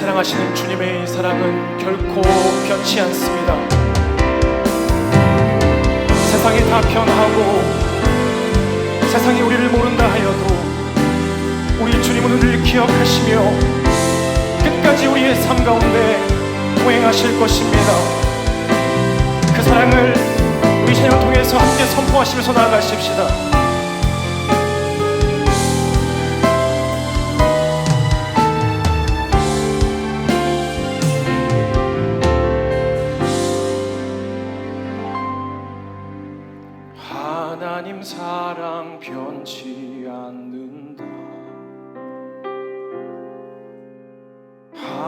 사랑하시는 주님의 사랑은 결코 변치 않습니다. 세상이 다 변하고 세상이 우리를 모른다 하여도 우리 주님은 우리를 기억하시며 끝까지 우리의 삶 가운데 동행하실 것입니다. 그 사랑을 우리 찬양 통해서 함께 선포하시면서 나아가십시다.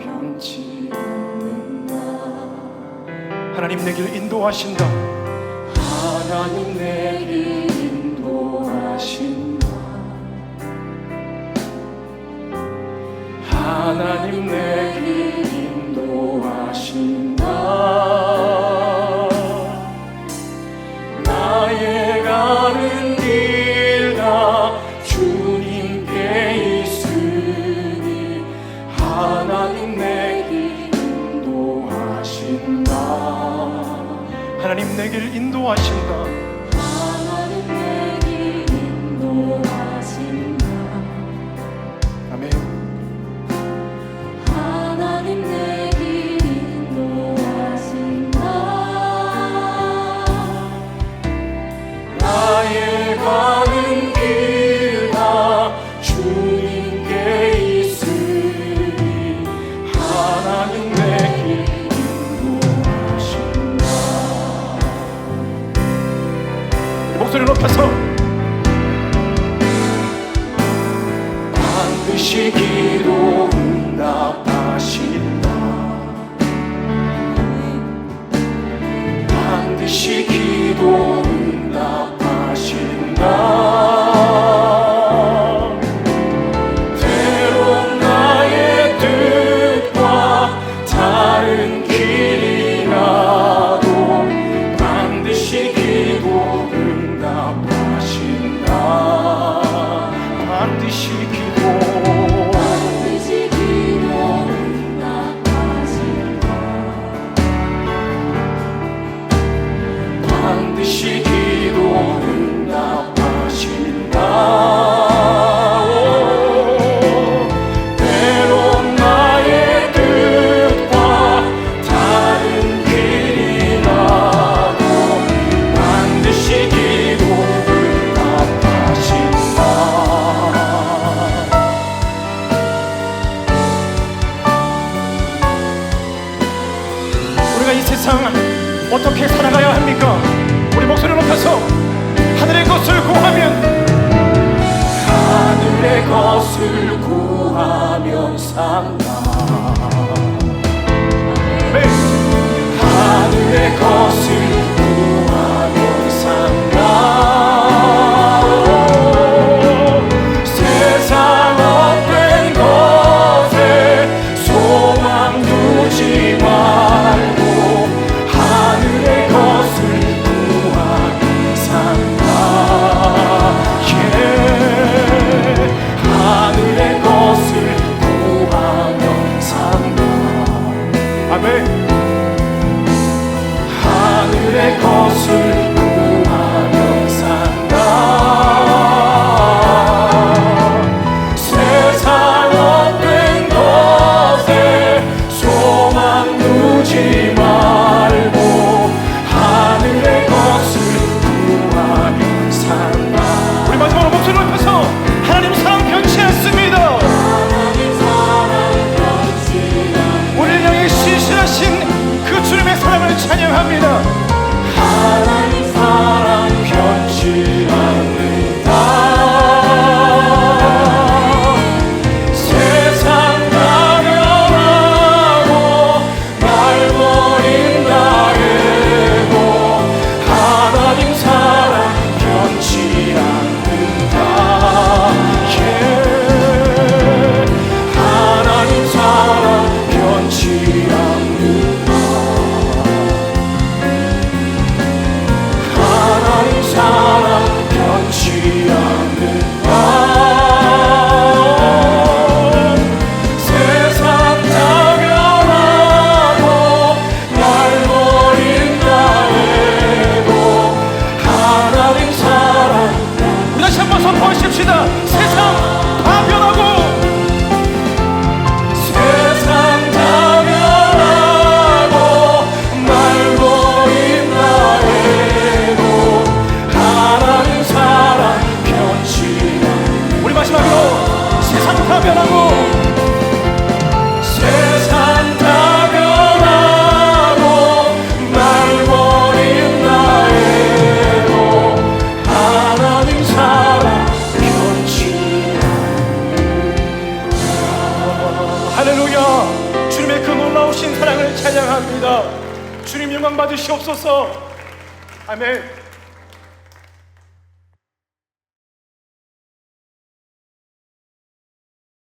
변치 않는다. 하나님 내 길 인도하신다. 하나님 내 길 인도하신다. 하나님 내 길 인도하신다. 인도하신다. 목소리 높여서. 반드시 기 하늘의 것을 是的 할렐루야 주님의 그 놀라우신 사랑을 찬양합니다. 주님 영광 받으시옵소서. 아멘